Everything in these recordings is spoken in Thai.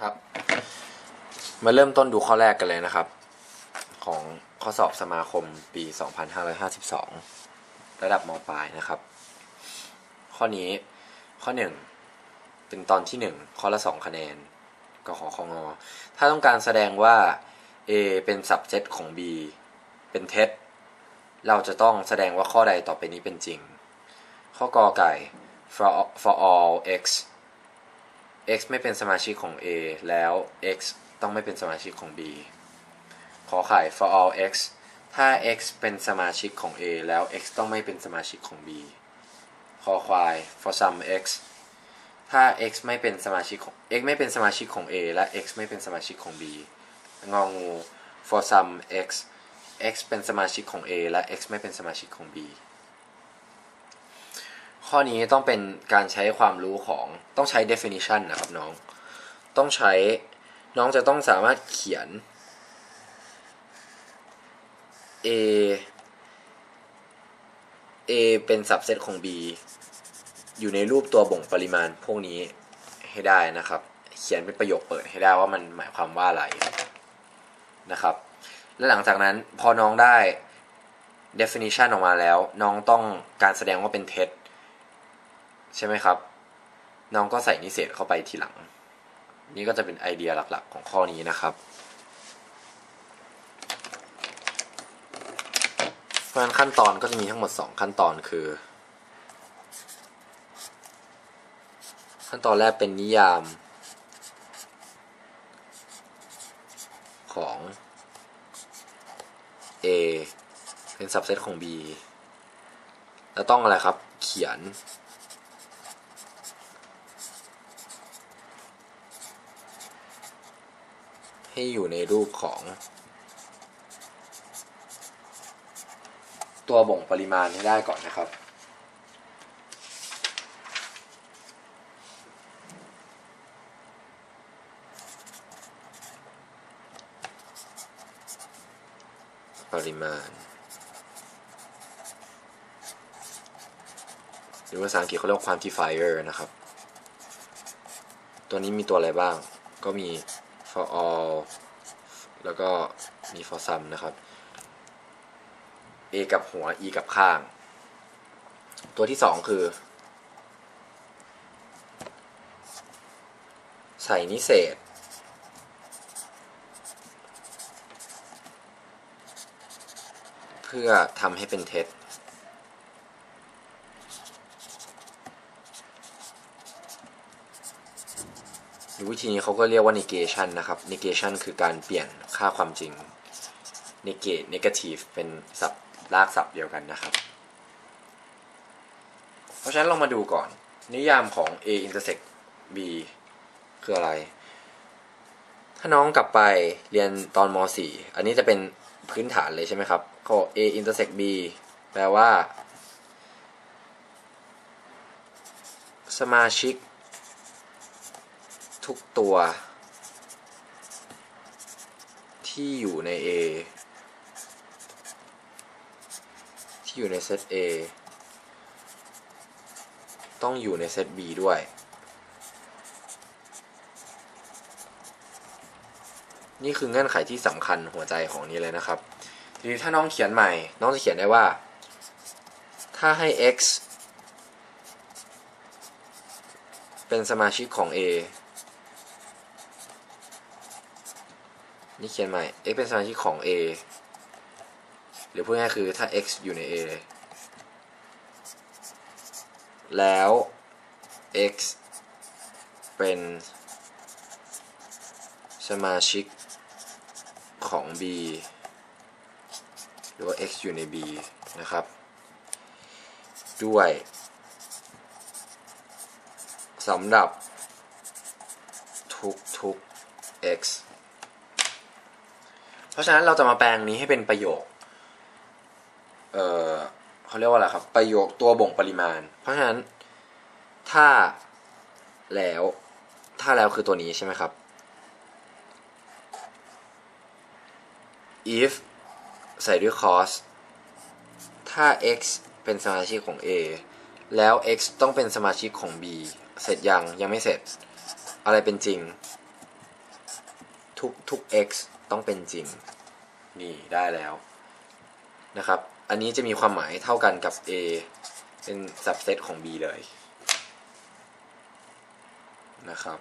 ครับ มาเริ่มต้นดูข้อแรกกันเลยนะครับ ของข้อสอบสมาคมปี 2552 ระดับมปลายนะครับ ข้อนี้ข้อ 1 เป็นตอนที่ 1 ข้อละ 2 คะแนนกขอของงถ้าต้องการแสดงว่า A เป็น subset ของ B เป็นเท็จเราจะต้องแสดงว่าข้อใดต่อไปนี้เป็นจริง ข้อกอไก่ for for all x x ไม่เป็นสมาชิกของ A แล้ว x ต้องไม่เป็นสมาชิกของ B ขอไข่ for all x ถ้า x เป็นสมาชิกของ A แล้ว x ต้องไม่เป็นสมาชิกของ B ขอควาย for some x ถ้า x ไม่เป็นสมาชิกของ x ไม่เป็นสมาชิกของ A และ x ไม่เป็นสมาชิกของ B งองู for some x x เป็นสมาชิกของ A และ x ไม่เป็นสมาชิกของ B ข้อนี้ต้องเป็นการใช้ความรู้ของต้องใช้ definition นะครับน้อง ต้องใช้น้องจะต้องสามารถเขียน A A เป็น subset ของ B อยู่ในรูปตัวบ่งปริมาณพวกนี้ให้ได้นะครับ เขียนเป็นประโยคเปิดให้ได้ว่ามันหมายความว่าอะไรนะครับ และหลังจากนั้นพอน้องได้ definition ออกมาแล้ว น้องต้องการแสดงว่าเป็นเท็จ ใช่ไหมครับ น้องก็ใส่นิเศษเข้าไปทีหลัง นี่ก็จะเป็นไอเดียหลักๆของข้อนี้นะครับเพราะฉะนั้นขั้นตอนก็จะมีทั้งหมด 2 ขั้นตอนคือ ขั้นตอนแรกเป็นนิยามของ A เป็น subset ของ B แล้วต้องอะไรครับ เขียน ให้อยู่ในรูปของ ตัวบ่งปริมาณให้ได้ก่อนนะครับ ปริมาณ หรือภาษาอังกฤษเขาเรียกคว่า quantifier นะครับ ตัวนี้มีตัวอะไรบ้าง ก็มี for all แล้วก็มี for some นะครับ A กับหัว E กับข้าง ตัวที่สองคือ ใส่นิเศษ เพื่อทำให้เป็นเท็จ รือวิธีนี้เขาก็เรียกว่า negation นะครับ negation คือการเปลี่ยนค่าความจริง negate negative เป็นศัพท์รากศัพท์เดียวกันนะครับ เพราะฉะนั้นเรามาดูก่อน นิยามของ A intersect B คืออะไร ถ้าน้องกลับไปเรียนตอนม .4 อันนี้จะเป็นพื้นฐานเลยใช่ไหมครับเขา A intersect B แปลว่า สมาชิก ทุกตัวที่อยู่ใน A ที่อยู่ในเซต A ต้องอยู่ในเซต B ด้วย นี่คือเงื่อนไขที่สำคัญหัวใจของนี้เลยนะครับ ทีนี้ถ้าน้องเขียนใหม่ น้องจะเขียนได้ว่า ถ้าให้ x เป็นสมาชิกของ A นี่เขียนใหม่ x เป็นสมาชิกของ A หรือพูดง่ายคือถ้า x อยู่ใน A แล้ว x เป็นสมาชิกของ B หรือว่า x อยู่ใน B นะครับด้วยสำหรับทุกทุก x เพราะฉะนั้นเราจะมาแปลงนี้ให้เป็นประโยค เอ่อเขาเรียกว่าอะไรครับ ประโยคตัวบ่งปริมาณ เพราะฉะนั้น ถ้าแล้ว ถ้าแล้วคือตัวนี้ใช่ไหมครับ if ใส่ด้วย cos ถ้า x เป็นสมาชิกของ A แล้ว x ต้องเป็นสมาชิกของ B เสร็จยังยังไม่เสร็จ อะไรเป็นจริง ทุกทุก x ต้องเป็นจริง นี่ได้แล้วนะครับ อันนี้จะมีความหมายเท่ากันกับ a เป็น subset ของ b เลยนะครับ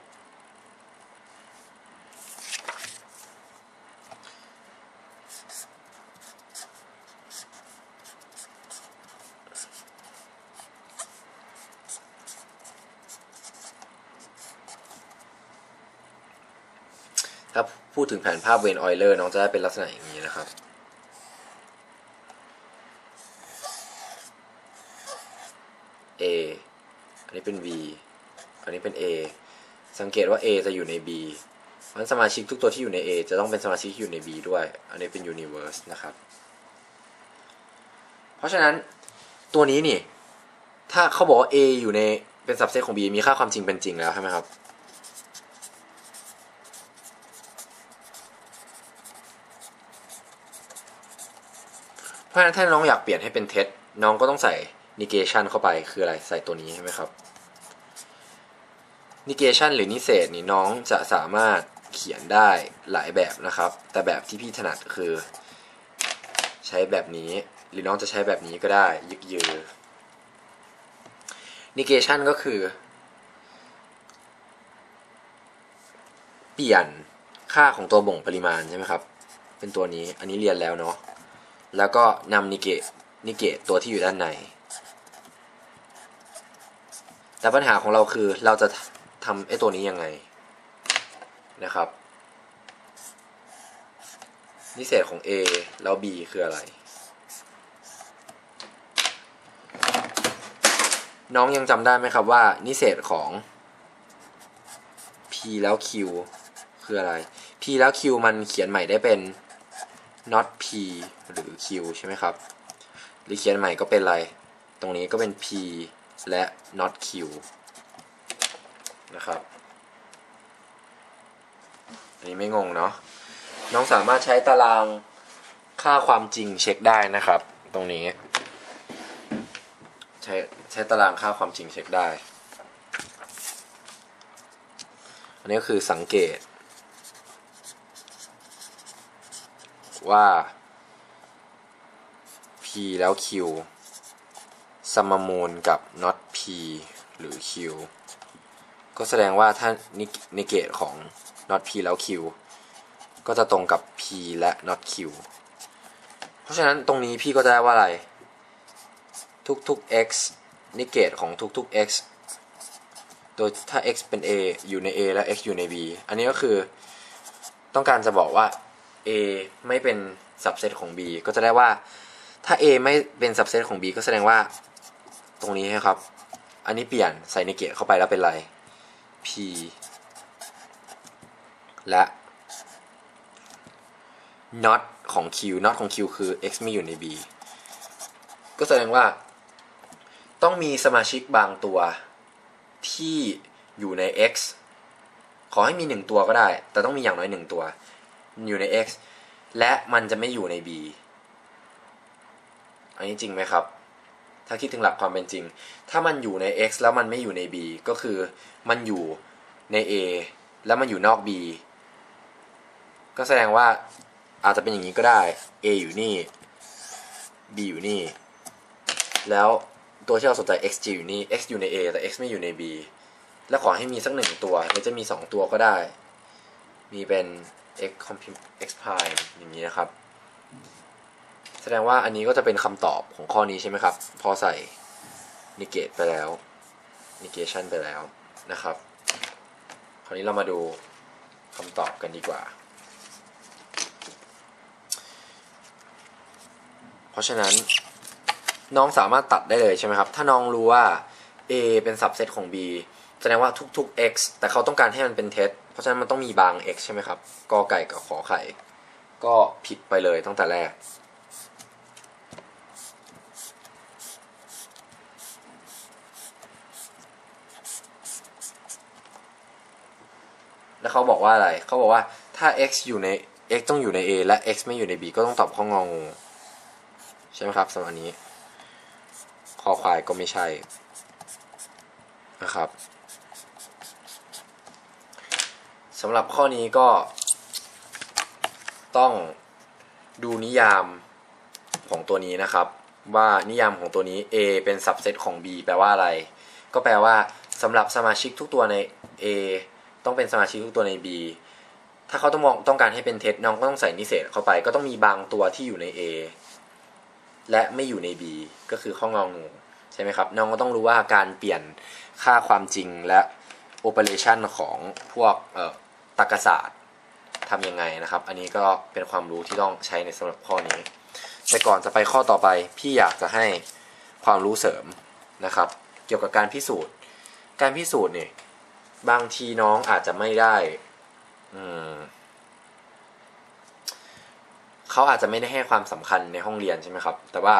ถ้าพูดถึงแผนภาพเวนออยเลอร์น้องจะได้เป็นลักษณะอย่างนี้นะครับ A อันนี้เป็น V อันนี้เป็น A สังเกตว่า A จะอยู่ใน B เพราะฉะนั้นสมาชิกทุกตัวที่อยู่ใน A จะต้องเป็นสมาชิกที่อยู่ใน B ด้วย อันนี้เป็น universe นะครับ เพราะฉะนั้นตัวนี้นี่ ถ้าเขาบอกว่า A อยู่ในเป็น subset ของ B มีค่าความจริงเป็นจริงแล้วใช่ไหมครับ เพราะฉะนั้นถ้าน้องอยากเปลี่ยนให้เป็นเท็จน้องก็ต้องใส่ negation เข้าไปคืออะไรใส่ตัวนี้ใช่ไหมครับ negation หรือนิเศษนี่น้องจะสามารถเขียนได้หลายแบบนะครับ แต่แบบที่พี่ถนัดคือ ใช้แบบนี้หรือน้องจะใช้แบบนี้ก็ได้ยึกยือ negation ก็คือ เปลี่ยนค่าของตัวบ่งปริมาณใช่ไหมครับ เป็นตัวนี้อันนี้เรียนแล้วเนาะ แล้วก็นำนิเกตนิเกตตัวที่อยู่ด้านใน แต่ปัญหาของเราคือเราจะทำไอ้ตัวนี้ยังไงนะครับ นิเศษของ A แล้ว B คืออะไร น้องยังจำได้ไหมครับว่า นิเศษของ P แล้ว Q คืออะไร P แล้ว Q มันเขียนใหม่ได้เป็น not p หรือ q ใช่ไหมครับหรือเขียนใหม่ก็เป็นอะไร ตรงนี้ก็เป็น p และ not q นะครับ อันนี้ไม่งงเนาะ น้องสามารถใช้ตารางค่าความจริงเช็คได้นะครับ ตรงนี้ ใช้ใช้ตารางค่าความจริงเช็คได้ อันนี้ก็คือสังเกต ว่า p แล้ว q สมมูลกับ not p หรือ q ก็แสดงว่าถ้านิเกตของ not p แล้ว q ก็จะตรงกับ p และ not q เพราะฉะนั้นตรงนี้พี่ก็จะได้ว่าอะไร ทุกๆ x นิเกตของทุกๆ x โดยถ้า x เป็น a อยู่ใน a และ x อยู่ใน b อันนี้ก็คือต้องการจะบอกว่า A ไม่เป็น subset ของ B ก็จะได้ว่าถ้า A ไม่เป็น subset ของ B ก็แสดงว่าตรงนี้นะครับ อันนี้เปลี่ยนใส่ในเกตเข้าไปแล้วเป็นไร P และ not ของ Q not ของ Q คือ x ไม่อยู่ใน B ก็แสดงว่า ต้องมีสมาชิกบางตัวที่อยู่ใน x ขอให้มีหนึ่งตัวก็ได้ แต่ต้องมีอย่างน้อยหนึ่งตัว อยู่ใน x และมันจะไม่อยู่ใน b อันนี้จริงไหมครับ ถ้าคิดถึงหลักความเป็นจริง ถ้ามันอยู่ใน x แล้วมันไม่อยู่ใน b ก็คือมันอยู่ใน a แล้วมันอยู่นอก b ก็แสดงว่าอาจจะเป็นอย่างนี้ก็ได้ a อยู่นี่ b อยู่นี่ แล้วตัวที่เราสนใจ x อยู่นี่ x อยู่ใน a แต่ x ไม่อยู่ใน b แล้วขอให้มีสักหนึ่งตัวหรือจะมีสองตัวก็ได้ มีเป็น x x prime อย่างนี้นะครับ แสดงว่าอันนี้ก็จะเป็นคำตอบของข้อนี้ใช่ไหมครับ พอใส่ negate ไปแล้ว negation ไปแล้วนะครับ คราวนี้เรามาดูคำตอบกันดีกว่า เพราะฉะนั้นน้องสามารถตัดได้เลยใช่ไหมครับ ถ้าน้องรู้ว่า A เป็น subset ของ B แสดงว่าทุกๆ x แต่เขาต้องการให้มันเป็นเท็จ เพราะฉะนั้นมันต้องมีบาง x ใช่ไหมครับกอไก่กับขอไข่ ก็ผิดไปเลยตั้งแต่แรก แล้วเขาบอกว่าอะไร เขาบอกว่าถ้า x อยู่ใน x ต้องอยู่ใน a และ x ไม่อยู่ใน b ก็ต้องตอบข้ององูใช่ไหมครับสำหรับอันนี้ คอควายก็ไม่ใช่นะครับ สำหรับข้อนี้ก็ ต้องดูนิยามของตัวนี้นะครับ ว่านิยามของตัวนี้ A เป็น subset ของ B แปลว่าอะไร ก็แปลว่าสำหรับสมาชิกทุกตัวใน A ต้องเป็นสมาชิกทุกตัวใน B ถ้าเขาต้องมองต้องการให้เป็นเท็จน้องก็ต้องใส่นิเศษเข้าไป ก็ต้องมีบางตัวที่อยู่ใน A และไม่อยู่ใน B ก็คือข้ององูใช่ไหมครับ น้องก็ต้องรู้ว่าการเปลี่ยนค่าความจริงและโอเปอเรชันของพวกเอ่อ ตรรกศาสตร์ทำยังไงนะครับ อันนี้ก็เป็นความรู้ที่ต้องใช้ในสำหรับข้อนี้ แต่ก่อนจะไปข้อต่อไป พี่อยากจะให้ความรู้เสริมนะครับ เกี่ยวกับการพิสูจน์ การพิสูจน์เนี่ยบางทีน้องอาจจะไม่ได้อืมเขาอาจจะไม่ได้ให้ความสำคัญในห้องเรียนใช่ไหมครับ แต่ว่า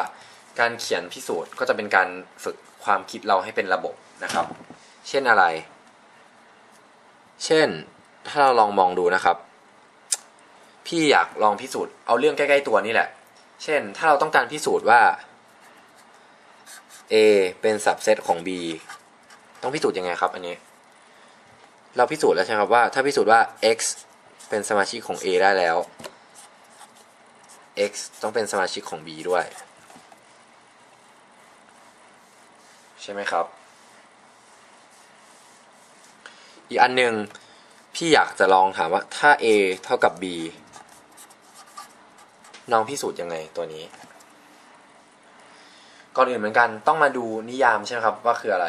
การเขียนพิสูจน์ก็จะเป็นการฝึกความคิดเราให้เป็นระบบนะครับ เช่นอะไร เช่น ถ้าเราลองมองดูนะครับ พี่อยากลองพิสูจน์เอาเรื่องใกล้ๆตัวนี่แหละ เช่น ถ้าเราต้องการพิสูจน์ว่า A เป็น subset ของ B ต้องพิสูจน์ยังไงครับ อันนี้ เราพิสูจน์แล้วใช่ไหมครับว่า ถ้าพิสูจน์ว่า x เป็นสมาชิกของ A ได้แล้ว x ต้องเป็นสมาชิกของ b ด้วย ใช่ไหมครับ อีกอันหนึ่ง พี่อยากจะลองถามว่าถ้า a เท่ากับ b น้องพิสูจน์ยังไงตัวนี้ ก่อนอื่นเหมือนกันต้องมาดูนิยามใช่ไหมครับว่าคืออะไร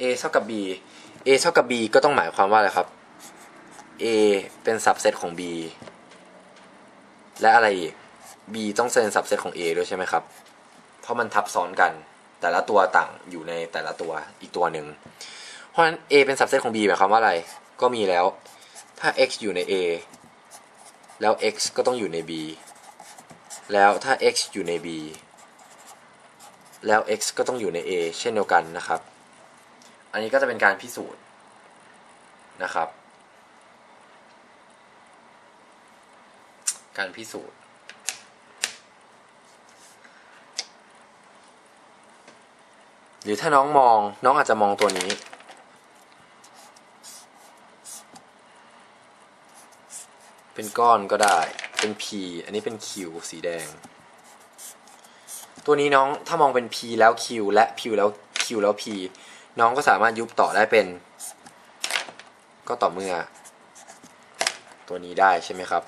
a เท่ากับ b a เท่ากับ b ก็ต้องหมายความว่าอะไรครับ a เป็น subset ของ b และอะไรอีก b ต้องเป็น subset ของ a ด้วยใช่ไหมครับ เพราะมันทับซ้อนกัน แต่ละตัวต่างอยู่ในแต่ละตัวอีกตัวหนึ่ง เพราะฉะนั้น a เป็น subset ของ b หมายความว่าอะไร ก็มีแล้ว ถ้า x อยู่ใน a แล้ว x ก็ต้องอยู่ใน b แล้วถ้า x อยู่ใน b แล้ว x ก็ต้องอยู่ใน a เช่นเดียวกันนะครับ อันนี้ก็จะเป็นการพิสูจน์นะครับ การพิสูจน์หรือถ้าน้องมองน้องอาจจะมองตัวนี้ เป็นก้อนก็ได้ เป็น P อันนี้เป็น Q สีแดง ตัวนี้น้องถ้ามองเป็น P แล้ว Q และ Q แล้ว Q แล้ว P น้องก็สามารถยุบต่อได้เป็น ก็ต่อเมื่อ ตัวนี้ได้ใช่ไหมครับ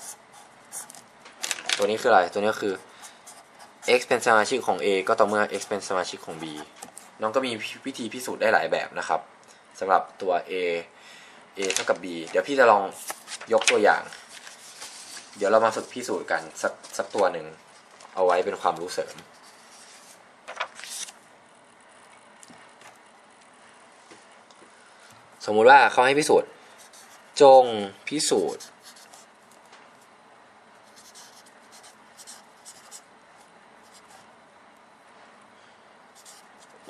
ตัวนี้คืออะไร ตัวนี้คือ x เป็นสมาชิกของ a ก็ต่อเมื่อ x เป็นสมาชิกของ b น้องก็มีวิธีพิสูจน์ได้หลายแบบนะครับสำหรับตัว a a เท่ากับ b เดี๋ยวพี่จะลองยกตัวอย่าง เดี๋ยวเรามาฝึกพิสูจน์กันสักสักตัวหนึ่ง เอาไว้เป็นความรู้เสริม สมมุติว่าเขาให้พิสูจน์ จงพิสูจน์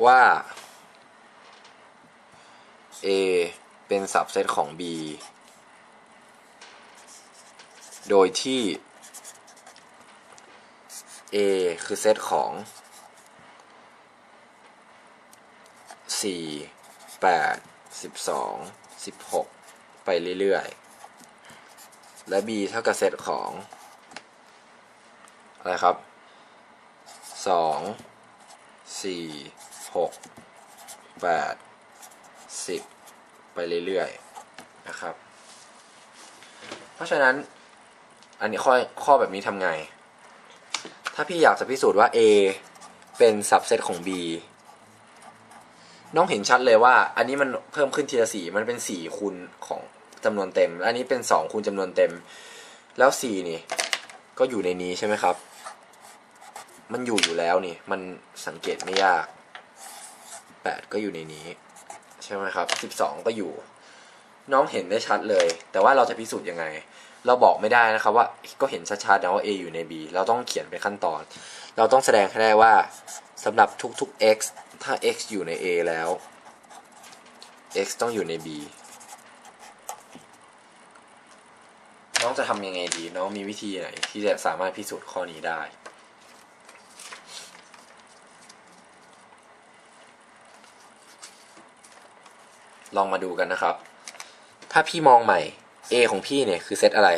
ว่า A เป็น subset ของ B โดยที่ A คือเซตของ 4 8 12 16 ไปเรื่อยๆ และ B เท่ากับเซตของ อะไรครับ 2 4หกแปดสิบไปเรื่อยๆ นะครับ เพราะฉะนั้น อันนี้ข้อข้อแบบนี้ทำไง ถ้าพี่อยากจะพิสูจน์ว่า A เป็น subset ของ B น้องเห็นชัดเลยว่า อันนี้มันเพิ่มขึ้นทีละสี่มันเป็นสี่คูณของจำนวนเต็มอันนี้เป็นสองคูณจำนวนเต็ม แล้วสี่นี่ ก็อยู่ในนี้ใช่ไหมครับ มันอยู่อยู่แล้วนี่ มันสังเกตไม่ยาก8ก็อยู่ในนี้ ใช่ไหมครับ12ก็อยู่ น้องเห็นได้ชัดเลย แต่ว่าเราจะพิสูจน์ยังไง เราบอกไม่ได้นะครับว่าก็เห็นชัดๆนะว่า A อยู่ใน B เราต้องเขียนเป็นขั้นตอน เราต้องแสดงให้ได้ว่าสำหรับทุกๆ x ถ้า x อยู่ใน A แล้ว x ต้องอยู่ใน B น้องจะทำยังไงดี น้องมีวิธีไหนที่จะสามารถพิสูจน์ข้อนี้ได้ ลองมาดูกันนะครับ ถ้าพี่มองใหม่ A ของพี่เนี่ยคือเซตอะไร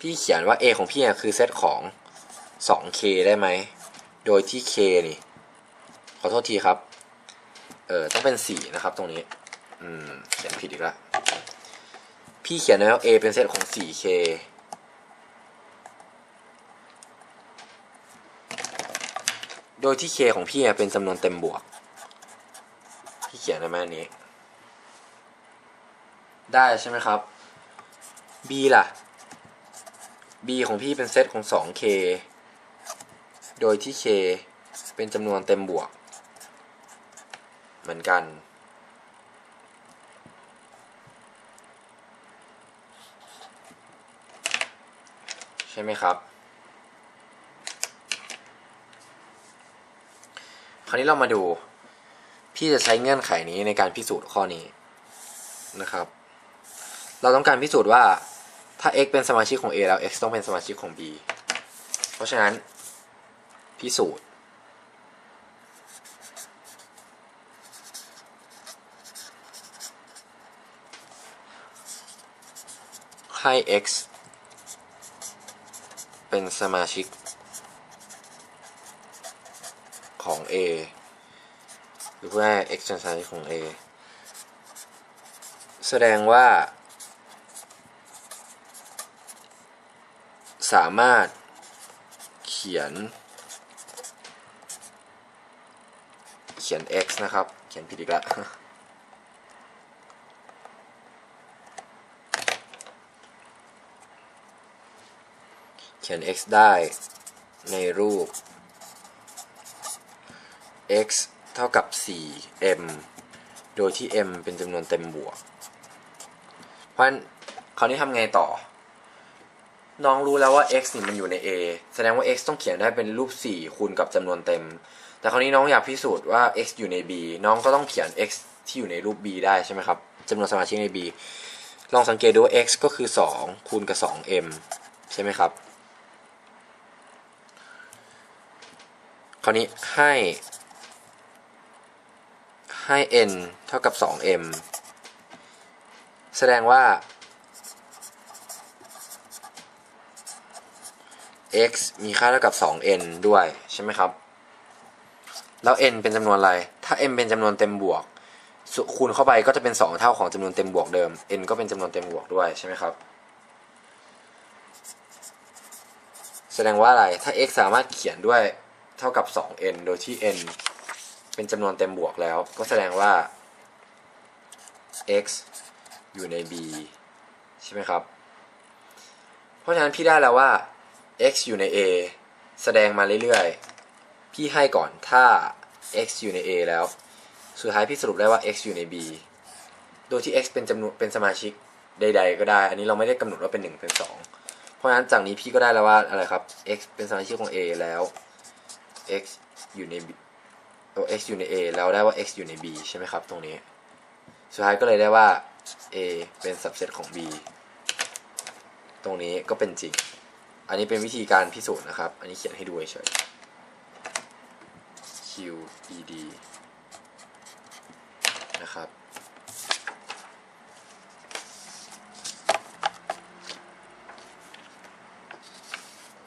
พี่เขียนว่า A ของพี่อะคือเซตของ 2k ได้ไหม โดยที่ k นี่ ขอโทษทีครับ เออต้องเป็น 4 นะครับตรงนี้ อืม เขียนผิดอีกล้วพี่เขียนไว้ว A เป็นเซตของ 4k โดยที่ k ของพี่เป็นจำนวนเต็มบวก พี่เขียนได้ไหมอันนี้ ได้ใช่ไหมครับ B ล่ะ B ของพี่เป็นเซตของ 2k โดยที่ k เป็นจำนวนเต็มบวก เหมือนกัน ใช่ไหมครับ คราวนี้เรามาดู พี่จะใช้เงื่อนไขนี้ในการพิสูจน์ข้อนี้นะครับ เราต้องการพิสูจน์ว่าถ้า x เป็นสมาชิกของ a แล้ว x ต้องเป็นสมาชิกของ b เพราะฉะนั้น พิสูจน์ ให้ x เป็นสมาชิกของ a หรือเพื่อให้ x เป็นสมาชิกของ a แสดงว่า สามารถเขียน เขียน x นะครับ เขียนผิดอีกแล้วเขียน x ได้ในรูป x เท่ากับ 4m โดยที่ m เป็นจำนวนเต็มบวก เพราะฉะนั้นคราวนี้ทำไงต่อ น้องรู้แล้วว่า x นี่มันอยู่ใน a แสดงว่า x ต้องเขียนได้เป็นรูป 4 คูณกับจำนวนเต็ม แต่คราวนี้น้องอยากพิสูจน์ว่า x อยู่ใน b น้องก็ต้องเขียน x ที่อยู่ในรูป b ได้ใช่ไหมครับจำนวนสมาชิกใน b ลองสังเกตดูว่า x ก็คือ 2 คูณกับ 2m ใช่ไหมครับ คราวนี้ให้ให้ n เท่ากับ 2m แสดงว่า x มีค่าเท่ากับ 2n ด้วยใช่ไหมครับ แล้ว n เป็นจำนวนอะไร ถ้า m เป็นจำนวนเต็มบวก คูณเข้าไปก็จะเป็น 2 เท่าของจำนวนเต็มบวกเดิม n ก็เป็นจำนวนเต็มบวกด้วยใช่ไหมครับ แสดงว่าอะไร ถ้า x สามารถเขียนด้วยเท่ากับ 2n โดยที่ n เป็นจำนวนเต็มบวกแล้ว ก็แสดงว่า x อยู่ใน b ใช่ไหมครับ เพราะฉะนั้นพี่ได้แล้วว่า x อยู่ใน a แสดงมาเรื่อยๆ พี่ให้ก่อนถ้า x อยู่ใน a แล้ว สุดท้ายพี่สรุปได้ว่า x อยู่ใน b โดยที่ x เป็นจำนวนเป็นสมาชิกใด ๆ ก็ได้ อันนี้เราไม่ได้กำหนดว่าเป็น 1 เป็น 2 เพราะฉะนั้นจากนี้พี่ก็ได้แล้วว่าอะไรครับ x เป็นสมาชิกของ a แล้ว x อยู่ใน b x อยู่ใน a แล้วได้ว่า x อยู่ใน b ใช่ไหมครับ ตรงนี้ สุดท้ายก็เลยได้ว่า a เป็น subset ของ b ตรงนี้ก็เป็นจริง อันนี้เป็นวิธีการพิสูจน์นะครับ อันนี้เขียนให้ดูเฉย Q E D นะครับ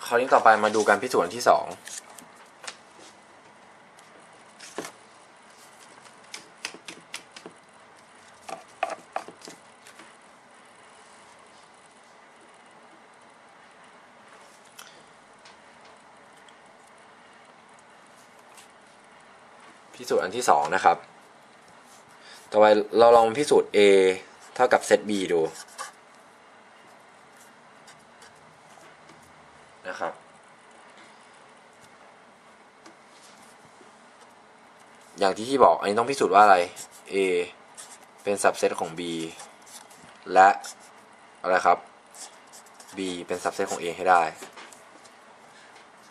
คราวนี้ต่อไปมาดูการพิสูจน์ที่สอง พิสูจน์อันที่สองนะครับ ต่อไปเราลองพิสูจน์ a เท่ากับเซต b ดูนะครับ อย่างที่ที่บอกอันนี้ต้องพิสูจน์ว่าอะไร a เป็นสับเซตของ b และอะไรครับ b เป็นสับเซตของ a ให้ได้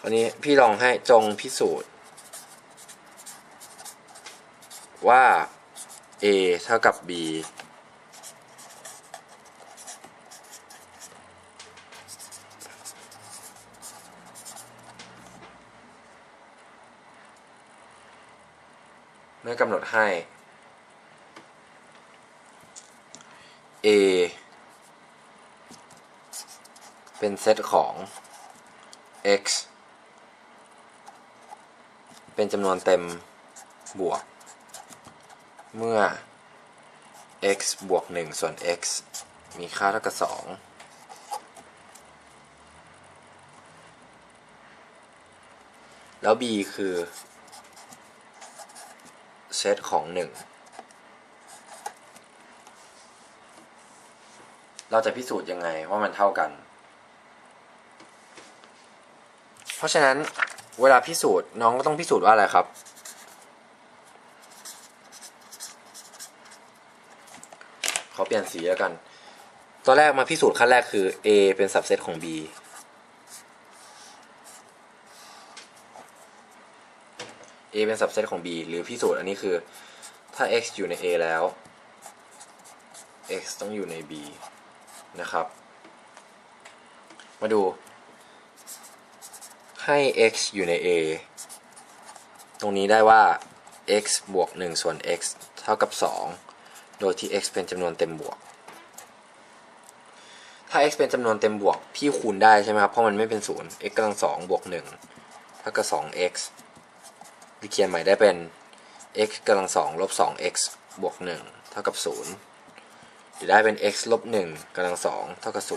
คราวนี้พี่ลองให้จงพิสูจน์ ว่า a เท่ากับ b เมื่อกำหนดให้ a เป็นเซตของ x เป็นจำนวนเต็มบวก เมื่อ x บวก 1 ส่วน x มีค่าเท่ากับ 2 แล้ว b คือ เซตของ 1 เราจะพิสูจน์ยังไงว่ามันเท่ากัน เพราะฉะนั้นเวลาพิสูจน์น้องก็ต้องพิสูจน์ว่าอะไรครับ ขอ เปลี่ยนสีแล้วกันตัวแรกมาพิสูจน์ขั้นแรกคือ A เป็น subset ของ B A เป็น subset ของ B หรือพิสูจน์อันนี้คือ ถ้า x อยู่ใน A แล้ว x ต้องอยู่ใน B นะครับ มาดู ให้ x อยู่ใน A ตรงนี้ได้ว่า x บวก 1 ส่วน x เท่ากับ 2 โดยที่ x เป็นจำนวนเต็มบวก ถ้า x เป็นจำนวนเต็มบวก พี่คูณได้ใช่ไหมครับ เพราะมันไม่เป็น0 x กำลัง2บวก1เท่ากับ 2x วิเขียนใหม่ได้เป็น x กำลัง2ลบ 2x บวก1เท่ากับ0หรือได้เป็น x ลบ1กำลัง2เท่ากับ0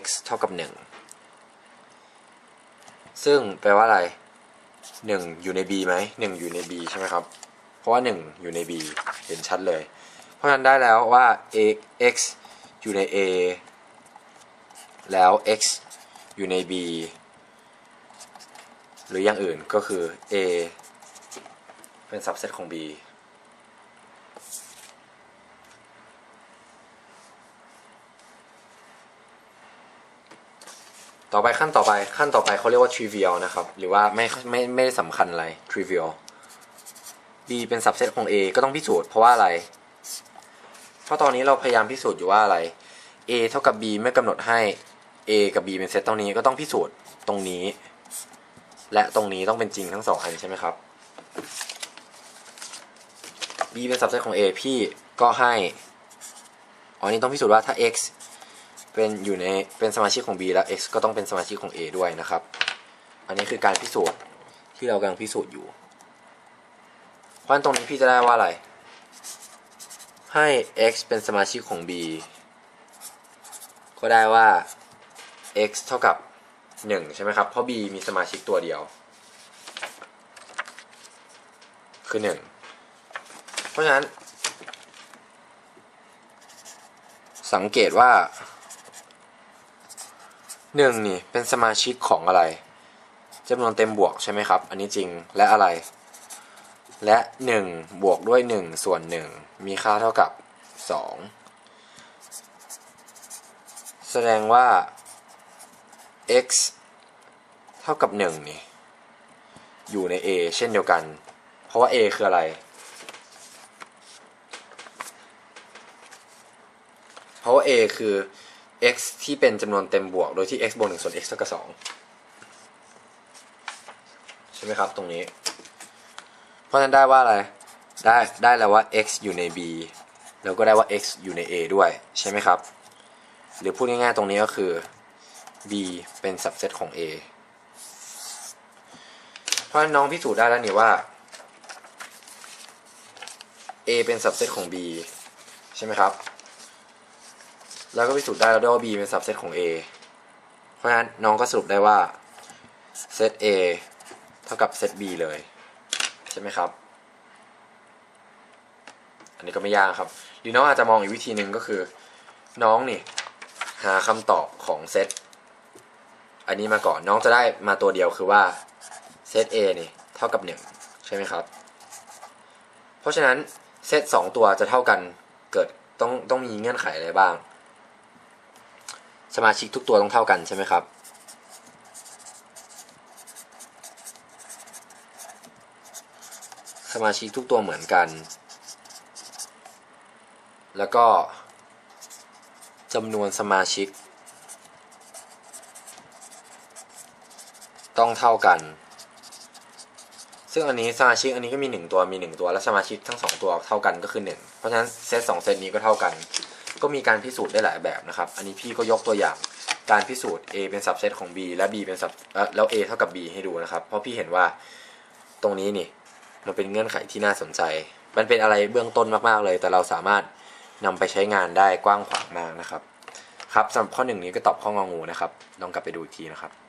x เท่ากับ1ซึ่งแปลว่าอะไร1อยู่ใน b ไหม1อยู่ใน b ใช่ไหมครับ เพราะว่า 1 อยู่ใน b เห็นชัดเลย เพราะฉะนั้นได้แล้วว่า a x อยู่ใน a แล้ว x อยู่ใน b หรืออย่างอื่นก็คือ a เป็น subset ของ b ต่อไปขั้นต่อไปขั้นต่อไปเขาเรียกว่า trivial นะครับ หรือว่าไม่ไม่ไม่สำคัญอะไร trivial b เป็น subset ของ a ก็ต้องพิสูจน์เพราะว่าอะไร เพราะตอนนี้เราพยายามพิสูจน์อยู่ว่าอะไร a เท่ากับ b เมื่อกำหนดให้ a กับ b เป็นเซตตรงนี้ก็ต้องพิสูจน์ตรงนี้ และตรงนี้ต้องเป็นจริงทั้งสองอันใช่ไหมครับ b เป็น subset ของ a พี่ก็ให้ อ๋อนี่ต้องพิสูจน์ว่าถ้า x เป็นอยู่ในเป็นสมาชิกของ b แล้ว x ก็ต้องเป็นสมาชิกของ a ด้วยนะครับ อันนี้คือการพิสูจน์ที่เรากำลังพิสูจน์อยู่ เพราะฉะนั้นตรงนี้พี่จะได้ว่าอะไร ให้ x เป็นสมาชิกของ b ก็ได้ว่า x เท่ากับ 1 ใช่ไหมครับ เพราะ b มีสมาชิกตัวเดียว คือ 1 เพราะฉะนั้น สังเกตว่า 1 นี่เป็นสมาชิกของอะไรจำนวนเต็มบวกใช่ไหมครับ อันนี้จริงและอะไร และ 1 บวกด้วย 1 ส่วน 1 มีค่าเท่ากับ 2 แสดงว่า x เท่ากับ 1 นี่ อยู่ใน a เช่นเดียวกัน เพราะว่า a คืออะไร เพราะว่า a คือ x ที่เป็นจำนวนเต็มบวก โดยที่ x บวก1ส่วน x เท่ากับ 2 ใช่ไหมครับ ตรงนี้ ราะฉะนั้นได้ว่าอะไร ได้ได้แล้วว่า x อยู่ใน b แล้วก็ได้ว่า x อยู่ใน a ด้วยใช่ไหมครับ หรือพูดง่ายๆตรงนี้ก็คือ b เป็น subset ของ a เพราะฉะนั้นน้องพิสูจน์ได้แล้วนี่ว่า a เป็น subset ของ b ใช่ไหมครับ แล้วก็พิสูจน์ได้แล้วด้วยว่า b เป็น subset ของ a เพราะฉะนั้นน้องก็สรุปได้ว่า set a เท่ากับ set b เลย ใช่ไหมครับ อันนี้ก็ไม่ยากครับ หรือน้องอาจจะมองอีกวิธีหนึ่งก็คือ น้องนี่หาคำตอบของเซตอันนี้มาก่อนน้องจะได้มาตัวเดียวคือว่าเซต A นี่เท่ากับ 1 ใช่ไหมครับ เพราะฉะนั้นเซตสองตัวจะเท่ากันเกิดต้องต้องมีเงื่อนไขอะไรบ้าง สมาชิกทุกตัวต้องเท่ากันใช่ไหมครับ สมาชิกทุกตัวเหมือนกัน แล้วก็จำนวนสมาชิก ต้องเท่ากัน ซึ่งอันนี้สมาชิกอันนี้ก็มี 1 ตัวมี 1 ตัวและสมาชิกทั้ง 2 ตัวเท่ากันก็คือ 1 เพราะฉะนั้นเซตสองเซตนี้ก็เท่ากัน ก็มีการพิสูจน์ได้หลายแบบนะครับ อันนี้พี่ก็ยกตัวอย่างการพิสูจน์ A เป็น subset ของ B และ B เป็น sub เอ่อแล้ว A เท่ากับ B ให้ดูนะครับ เพราะพี่เห็นว่าตรงนี้นี่ มันเป็นเงื่อนไขที่น่าสนใจ มันเป็นอะไรเบื้องต้นมากๆเลย แต่เราสามารถนำไปใช้งานได้กว้างขวางมากนะครับ ครับสำหรับข้อหนึ่งนี้ก็ตอบข้ององูนะครับ ลองกลับไปดูอีกทีนะครับ